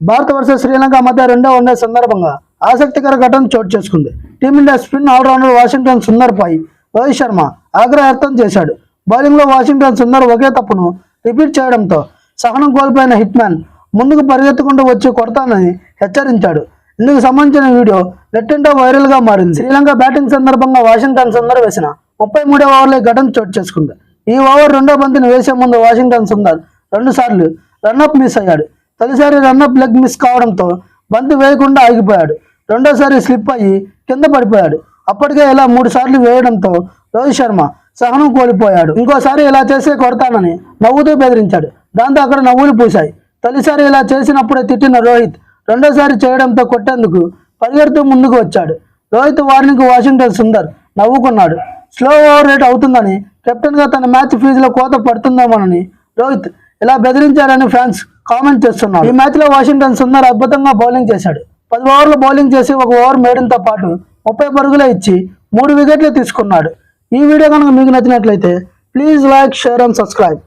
Bharat versus Sri Lanka మధ్య రెండో one day సందర్భంగా ఆసక్తికర ఘటన చోటు చేసుకుంది. Team India spin allrounder Washington Sundar పై రోహిత్ శర్మ ఆగ్రహార్థం చేశాడు. బౌలింగ్లో వాషింగ్టన్ సుందర్ ఒకే తప్పును రిపీట్ చేయడంతో సహనం కోల్పోయిన హిట్ మ్యాన్ ముందుకు పరిగెత్తుకుంటూ వచ్చి కొడతానని హెచ్చరించాడు. ఇందుకు సంబంధించిన వీడియో నెట్టింటో వైరల్గా మారింది. శ్రీలంక బ్యాటింగ్ సందర్భంగా వాషింగ్టన్ సుందర్ వేసిన ముప్పై మూడో ఓవర్లో ఘటన చోటు చేసుకుంది. ఈ ఓవర్ రెండో బంతిని వేసే ముందు వాషింగ్టన్ సుందర్ రెండుసార్లు రన్అప్ మిస్ అయ్యాడు. తొలిసారి రన్నప్ లెగ్ మిస్ కావడంతో బంతి వేయకుండా ఆగిపోయాడు. రెండోసారి స్లిప్ అయ్యి కింద పడిపోయాడు. అప్పటికే ఇలా మూడు సార్లు వేయడంతో రోహిత్ శర్మ సహనం కోల్పోయాడు. ఇంకోసారి ఇలా చేస్తే కొడతానని నవ్వుతూ బెదిరించాడు. దాంతో అక్కడ నవ్వులు పూశాయి. తొలిసారి ఇలా చేసినప్పుడే తిట్టిన రోహిత్ రెండోసారి చేయడంతో కొట్టేందుకు పరిగెడుతూ ముందుకు వచ్చాడు. రోహిత్ వార్నింగ్ వాషింగ్టన్ సుందర్ నవ్వుకున్నాడు. స్లో ఓవర్ రేట్ అవుతుందని కెప్టెన్గా తన మ్యాచ్ ఫీజులో కోత పడుతుందేమోనని రోహిత్ ఇలా బెదిరించారని ఫ్యాన్స్ కామెంట్ చేస్తున్నారు ఈ మ్యాచ్లో వాషింగ్టన్ సుందర్ అద్భుతంగా బౌలింగ్ చేశాడు. పది ఓవర్లు బౌలింగ్ చేసి ఒక ఓవర్ మేడంతో పాటు ముప్పై పరుగులే ఇచ్చి మూడు వికెట్లు తీసుకున్నాడు. ఈ వీడియో కనుక మీకు నచ్చినట్లయితే please like share and subscribe.